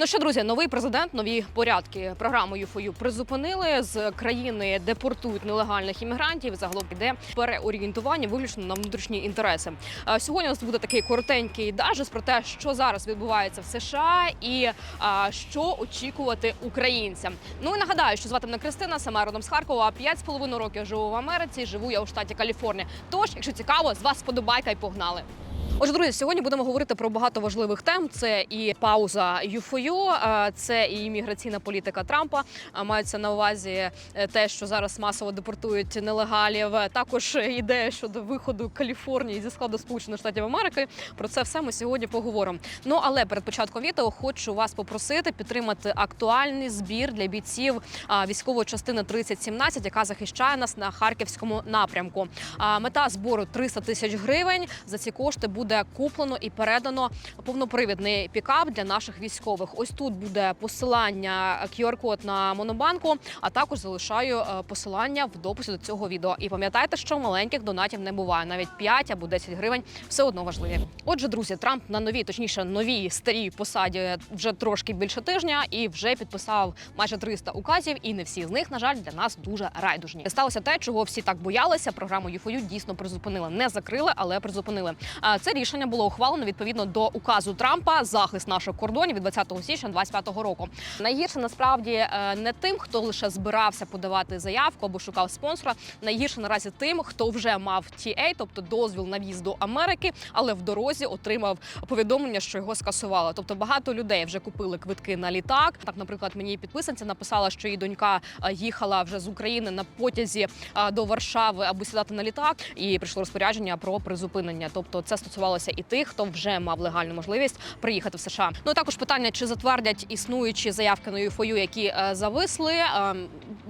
Ну що, друзі, новий президент, нові порядки. Програму ЮФОЮ призупинили з країни, депортують нелегальних іммігрантів. Загалом іде переорієнтування виключно на внутрішні інтереси. Сьогодні у нас буде такий коротенький дажес про те, що зараз відбувається в США і що очікувати українцям. Ну і нагадаю, що звати мене Кристина, сама родом з Харкова. П'ять з половиною років живу в Америці. Живу я у штаті Каліфорнія. Тож, якщо цікаво, з вас подобайка і погнали. Отже, друзі, сьогодні будемо говорити про багато важливих тем. Це і пауза ЮФОЮ, це і імміграційна політика Трампа. А Мається на увазі е, те, що зараз масово депортують нелегалів. Також ідея щодо виходу Каліфорнії зі складу Сполучених Штатів Америки. Про це все ми сьогодні поговоримо. Ну але перед початком відео хочу вас попросити підтримати актуальний збір для бійців військової частини 3017, яка захищає нас на харківському напрямку. Мета збору 300 тисяч гривень. За ці кошти буде куплено і передано повнопривідний пікап для наших військових. Ось тут буде посилання QR-код на монобанку, а також залишаю е, посилання в дописі до цього відео. І пам'ятайте, що маленьких донатів не буває. Навіть 5 або 10 гривень все одно важливі. Отже, друзі, Трамп на новій, точніше, новій старій посаді вже трошки більше тижня і вже підписав майже 300 указів. І не всі з них, на жаль, для нас дуже райдужні. Сталося те, чого всі так боялися. Програму ЮФОЮ дійсно призупинили. Не закрили, але призупинили. А це рішення було ухвалено відповідно до указу Трампа захист наших кордонів від 20 січня 2025 року. Найгірше насправді е, не тим, хто лише збирався подавати заявку або шукав спонсора. Найгірше наразі тим, хто вже мав TA, тобто дозвіл на в'їзд до Америки, але в дорозі отримав повідомлення, що його скасували. Тобто багато людей вже купили квитки на літак. Так, наприклад, мені підписанця написала, що її донька е, їхала вже з України на потязі е, до Варшави, аби сідати на літак, і прийшло розпорядження про призупинення. Тобто, це стосувалося і тих, хто вже мав легальну можливість приїхати в США. Ну також питання, чи затвердять існуючі заявки на ЮФОЮ, які е, зависли. Е,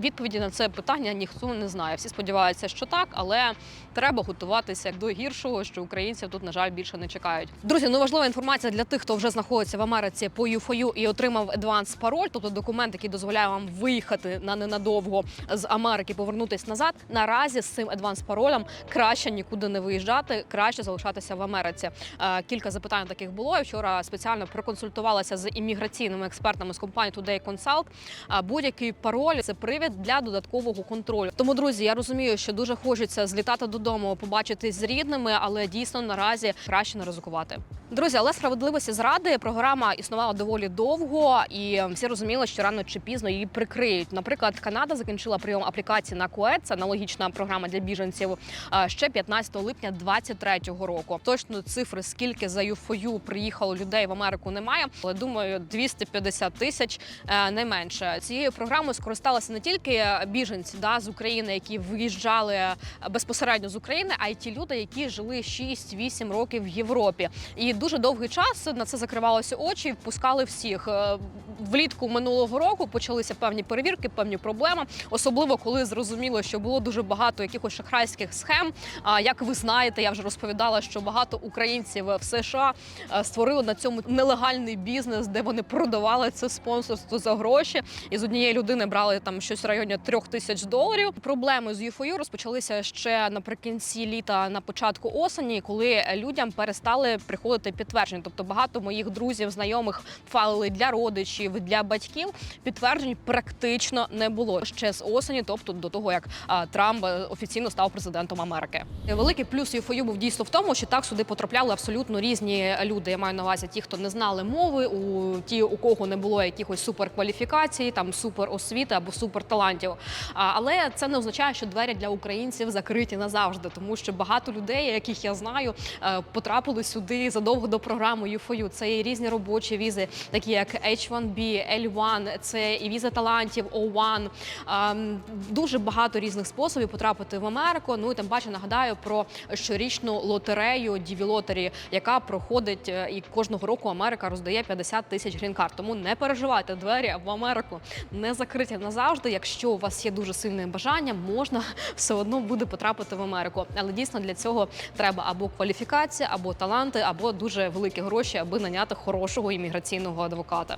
відповіді на це питання ніхто не знає. Всі сподіваються, що так, але треба готуватися до гіршого, що українців тут, на жаль, більше не чекають. Друзі, ну важлива інформація для тих, хто вже знаходиться в Америці по ЮФОЮ і отримав адванс пароль, тобто документ, який дозволяє вам виїхати на ненадовго з Америки, повернутись назад. Наразі з цим адванс паролем краще нікуди не виїжджати, краще залишатися в Америці. Е, Кілька запитань таких було. Я вчора спеціально проконсультувалася з імміграційними експертами з компанії Today Consult. А Будь-який пароль це привід для додаткового контролю. Тому, друзі, я розумію, що дуже хочеться злітати додому, побачитись з рідними, але дійсно наразі краще не ризикувати. Друзі, але справедливості зради програма існувала доволі довго, і всі розуміли, що рано чи пізно її прикриють. Наприклад, Канада закінчила прийом аплікації на КУЕ, це аналогічна програма для біженців ще 15 липня 2023 року. Точно цифри, скільки за ЮФОЮ приїхало людей в Америку, немає. Але думаю, 250 тисяч е, не менше. Цією програмою скористалися не тільки біженці да, з України, які виїжджали безпосередньо з України, а й ті люди, які жили 6-8 років в Європі. І дуже довгий час на це закривалося очі, і впускали всіх. Влітку минулого року почалися певні перевірки, певні проблеми, особливо коли зрозуміло, що було дуже багато якихось шахрайських схем. А як ви знаєте, я вже розповідала, що багато українців в США е, створили на цьому нелегальний бізнес, де вони продавали це спонсорство за гроші, і з однієї людини брали там щось в районі трьох тисяч доларів. Проблеми з ЮФОЮ розпочалися ще наприкінці літа, на початку осені, коли людям перестали приходити підтвердження. Тобто багато моїх друзів, знайомих файлили для родичів, для батьків. Підтверджень практично не було ще з осені, тобто до того як Трамп е, офіційно став президентом Америки. Великий плюс ЮФОЮ був дійсно в тому, що так сюди потрапляли абсолютно різні люди. Я маю на увазі ті, хто не знали мови, у ті, у кого не було якихось суперкваліфікацій, там суперосвіти або суперталантів. Але це не означає, що двері для українців закриті назавжди, тому що багато людей, яких я знаю, е, потрапили сюди задовго до програми ЮФОЮ. Це і різні робочі візи, такі як H1B, L1, це і віза талантів, O1. Ем, Дуже багато різних способів потрапити в Америку. Ну і тим паче нагадаю про щорічну лотерею Lottery, яка проходить е, і кожного року Америка роздає 50 тисяч грін-карт. Тому не переживайте, двері в Америку не закриті назавжди. Якщо у вас є дуже сильне бажання, можна все одно буде потрапити в Америку. Але дійсно для цього треба або кваліфікація, або таланти, або дуже великі гроші, аби наняти хорошого імміграційного адвоката.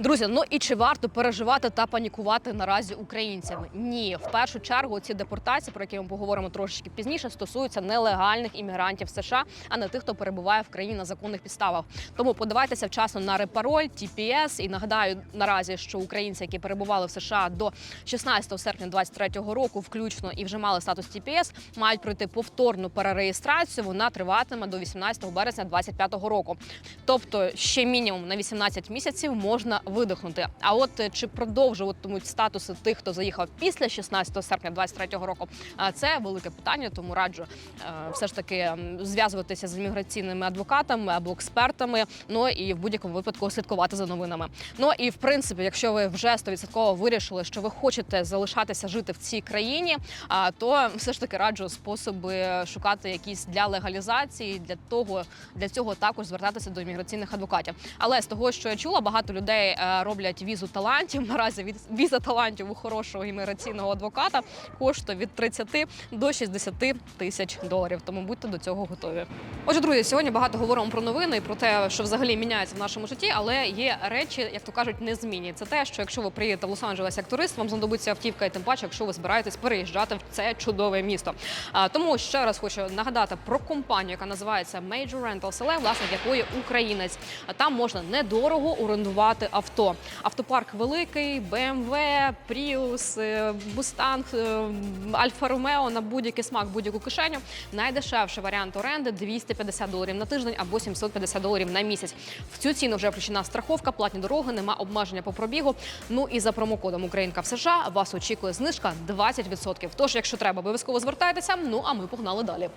Друзі, ну і чи варто переживати та панікувати наразі українцям? Ні, в першу чергу ці депортації, про які ми поговоримо трошечки пізніше, стосуються нелегальних іммігрантів США, а не тих, хто перебуває в країні на законних підставах. Тому подавайтеся вчасно на репароль, TPS. І нагадаю наразі, що українці, які перебували в США до 16 серпня 2023 року, включно і вже мали статус TPS, мають пройти повторну перереєстрацію. Вона триватиме до 18 березня 2025 року. Тобто ще мінімум на 18 місяців можна видихнути. А от е, чи продовжуватимуть статуси тих, хто заїхав після 16 серпня 2023 року, це велике питання. Тому раджу е, все ж таки зв'язуватися з імміграційними адвокатами або експертами. Ну і в будь-якому випадку слідкувати за новинами. Ну і в принципі, якщо ви вже 100% вирішили, що ви хочете залишатися жити в цій країні, то все ж таки раджу способи шукати якісь для легалізації. Для того для цього також звертатися до імміграційних адвокатів. Але з того, що я чула, багато людей е, роблять візу талантів. Наразі віза талантів у хорошого імміграційного адвоката коштує від 30 до 60 тисяч доларів. Тому будьте до цього готові. Отже, друзі, сьогодні багато говоримо про новини про те, що взагалі міняється в нашому житті, але є речі, як то кажуть, незмінні. Це те, що якщо ви приїдете в Лос-Анджелес як турист, вам знадобиться автівка, і тим паче, якщо ви збираєтесь переїжджати в це чудове місто. Тому ще раз хочу нагадати про компанію, яка називається Major Rental LA, власник якої українець. А там можна недорого орендувати. Автопарк великий, BMW, Prius, е, Mustang, е, Альфа Ромео на будь-який смак, будь-яку кишеню. Найдешевший варіант оренди 250 доларів на тиждень або 750 доларів на місяць. В цю ціну вже включена страховка, платні дороги, нема обмеження по пробігу. Ну і за промокодом Українка в США вас очікує знижка 20%. Тож, якщо треба, обов'язково звертайтеся. Ну а ми погнали далі.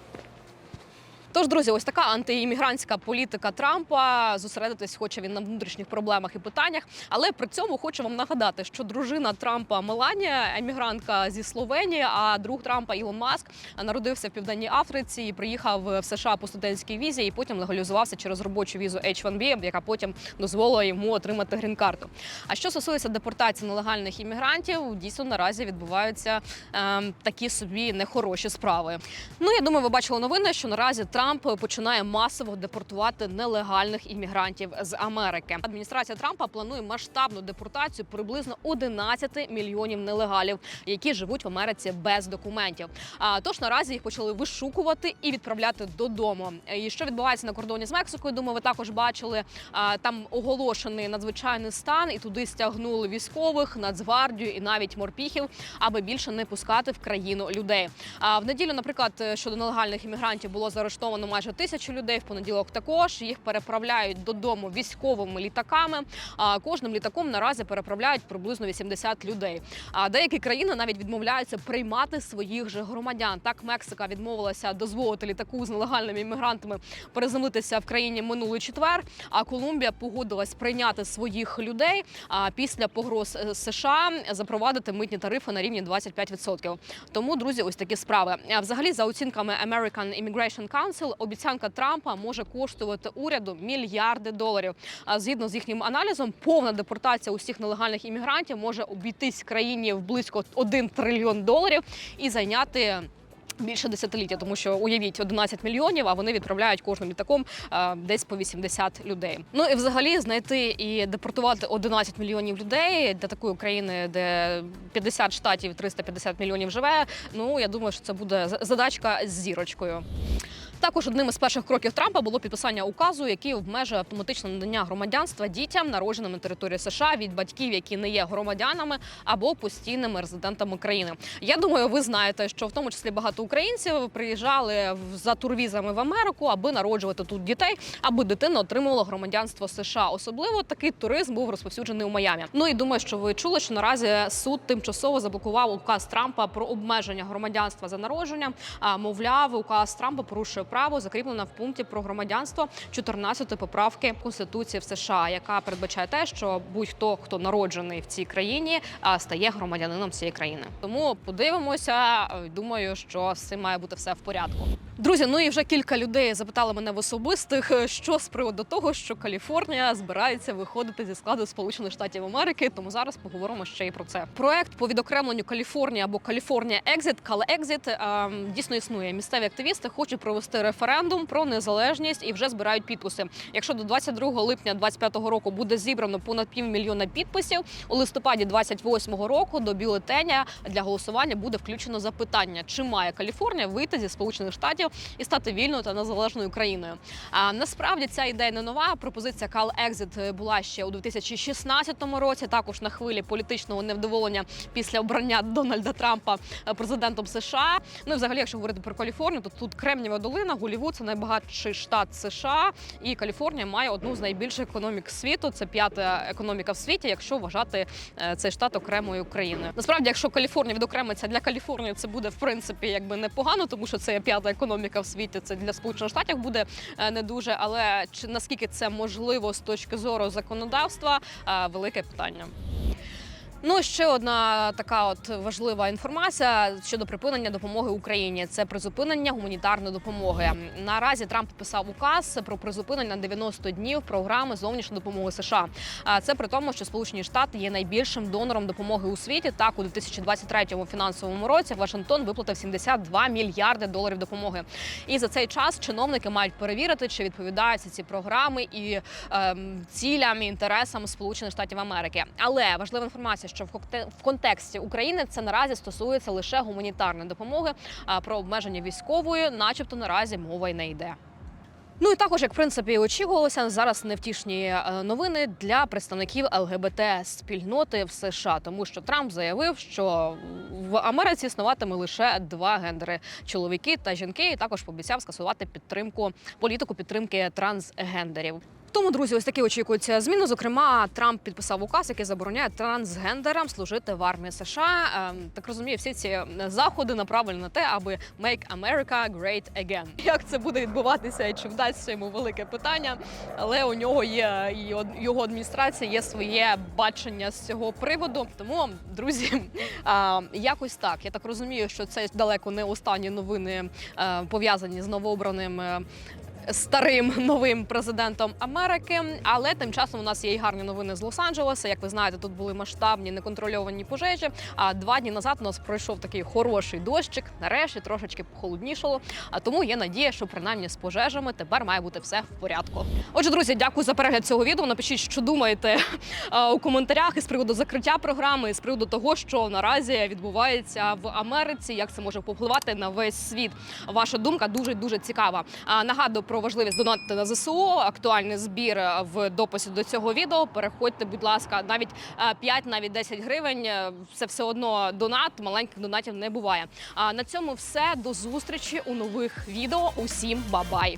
Тож, друзі, ось така антиіммігрантська політика Трампа. Зосередитись хоче він на внутрішніх проблемах і питаннях. Але при цьому хочу вам нагадати, що дружина Трампа Меланія, емігрантка зі Словенії, а друг Трампа Ілон Маск народився в південній Африці і приїхав в США по студентській візі, і потім легалізувався через робочу візу H-1B, яка потім дозволила йому отримати грін-карту. А що стосується депортації нелегальних іммігрантів, дійсно наразі відбуваються ем, такі собі нехороші справи. Ну я думаю, ви бачили новини, що наразі Трамп починає масово депортувати нелегальних іммігрантів з Америки. Адміністрація Трампа планує масштабну депортацію приблизно 11 мільйонів нелегалів, які живуть в Америці без документів. А тож наразі їх почали вишукувати і відправляти додому. І що відбувається на кордоні з Мексикою? Думаю, ви також бачили. Там оголошений надзвичайний стан, і туди стягнули військових, нацгвардію і навіть морпіхів, аби більше не пускати в країну людей. А в неділю, наприклад, щодо нелегальних іммігрантів було заарештовано майже тисячу людей. В понеділок також їх переправляють додому військовими літаками. А кожним літаком наразі переправляють приблизно 80 людей. А деякі країни навіть відмовляються приймати своїх же громадян. Так Мексика відмовилася дозволити літаку з нелегальними іммігрантами переземлитися в країні минулий четвер. А Колумбія погодилась прийняти своїх людей. А після погроз е, США запровадити митні тарифи на рівні 25%. Тому, друзі, ось такі справи. А взагалі, за оцінками American Immigration Council, обіцянка Трампа може коштувати уряду мільярди доларів. А згідно з їхнім аналізом, повна депортація усіх нелегальних іммігрантів може обійтись країні в близько 1 трильйон доларів і зайняти. Більше десятиліття, тому що уявіть 11 мільйонів, а вони відправляють кожним літаком а, десь по 80 людей. Ну і взагалі знайти і депортувати 11 мільйонів людей для такої країни, де 50 штатів, 350 мільйонів живе. Ну я думаю, що це буде за- задачка з зірочкою. Також одним із перших кроків Трампа було підписання указу, який обмежує автоматичне надання громадянства дітям, народженим на території США від батьків, які не є громадянами або постійними резидентами країни. Я думаю, ви знаєте, що в тому числі багато українців приїжджали за турвізами в Америку, аби народжувати тут дітей, аби дитина отримувала громадянство США. Особливо такий туризм був розповсюджений у Майамі. Ну і думаю, що ви чули, що наразі суд тимчасово заблокував указ Трампа про обмеження громадянства за народженням. А мовляв, указ Трампа порушує право, закріплена в пункті про громадянство 14 поправки Конституції в США, яка передбачає те, що будь-хто, хто народжений в цій країні, стає громадянином цієї країни. Тому подивимося. е, Думаю, що з цим має бути все в порядку. Друзі, ну і вже кілька людей запитали мене в особистих, е, що з приводу того, що Каліфорнія збирається виходити зі складу Сполучених Штатів Америки. Тому зараз поговоримо ще й про це. Проект по відокремленню Каліфорнія або Каліфорнія Екзит, Кале Екзит дійсно існує. Місцеві активісти хочуть провести референдум про незалежність і вже збирають підписи. Якщо до 22 липня 2025 року буде зібрано понад півмільйона підписів, у листопаді 28 року до бюлетеня для голосування буде включено запитання, чи має Каліфорнія вийти зі Сполучених Штатів і стати вільною та незалежною країною. А насправді ця ідея не нова. Пропозиція Кал Екзит була ще у 2016 році. Також на хвилі політичного невдоволення після обрання Дональда Трампа е, президентом США. Ну і взагалі, якщо говорити про Каліфорнію, то тут Кремнієва долина, Голівуд це найбагатший штат США, і Каліфорнія має одну з найбільших економік світу. Це п'ята економіка в світі, якщо вважати е, цей штат окремою країною. Насправді, якщо Каліфорнія відокремиться для Каліфорнії, це буде в принципі якби непогано, тому що це п'ята економіка в світі. Це для сполучених штатів буде е, не дуже. Але чи наскільки це можливо з точки зору законодавства, е, велике питання. Ну, ще одна така от важлива інформація щодо припинення допомоги Україні. Це призупинення гуманітарної допомоги. Наразі Трамп підписав указ про призупинення на 90 днів програми зовнішньої допомоги США. А це при тому, що Сполучені Штати є найбільшим донором допомоги у світі. Так, у 2023 фінансовому році Вашингтон виплатив 72 мільярди доларів допомоги. І за цей час чиновники мають перевірити, чи відповідають ці програми і ем, цілям і інтересам Сполучених Штатів Америки. Але важлива інформація, що в контексті України це наразі стосується лише гуманітарної допомоги. А про обмеження військової, начебто, наразі мова й не йде. Ну і також, як в принципі очікувалося, зараз невтішні е, новини для представників ЛГБТ спільноти в США, тому що Трамп заявив, що в Америці існуватиме лише два гендери чоловіки та жінки. І також пообіцяв скасувати підтримку політику підтримки трансгендерів. Тому, друзі, ось такі очікуються зміни. Зокрема, Трамп підписав указ, який забороняє трансгендерам служити в армії США. Ем, Так розумію, всі ці заходи направлені на те, аби «Make America Great Again». Як це буде відбуватися і чи вдасться йому велике питання, але у нього є і його адміністрація є своє бачення з цього приводу. Тому, друзі, якось так. Я так розумію, що це далеко не останні новини е, пов'язані з новообраним. Старим новим президентом Америки, але тим часом у нас є і гарні новини з Лос-Анджелеса. Як ви знаєте, тут були масштабні неконтрольовані пожежі. А два дні назад у нас пройшов такий хороший дощик. Нарешті трошечки похолоднішало. А тому є надія, що принаймні з пожежами тепер має бути все в порядку. Отже, друзі, дякую за перегляд цього відео. Напишіть, що думаєте е, у коментарях із приводу закриття програми, і з приводу того, що наразі відбувається в Америці, як це може повпливати на весь світ. Ваша думка дуже дуже цікава. Нагадую про важливість донатити на ЗСУ. Актуальний збір в дописі до цього відео. Переходьте, будь ласка, навіть е, 5, навіть 10 гривень. е, Це все одно донат. Маленьких донатів не буває. А на цьому все. До зустрічі у нових відео. Усім бабай!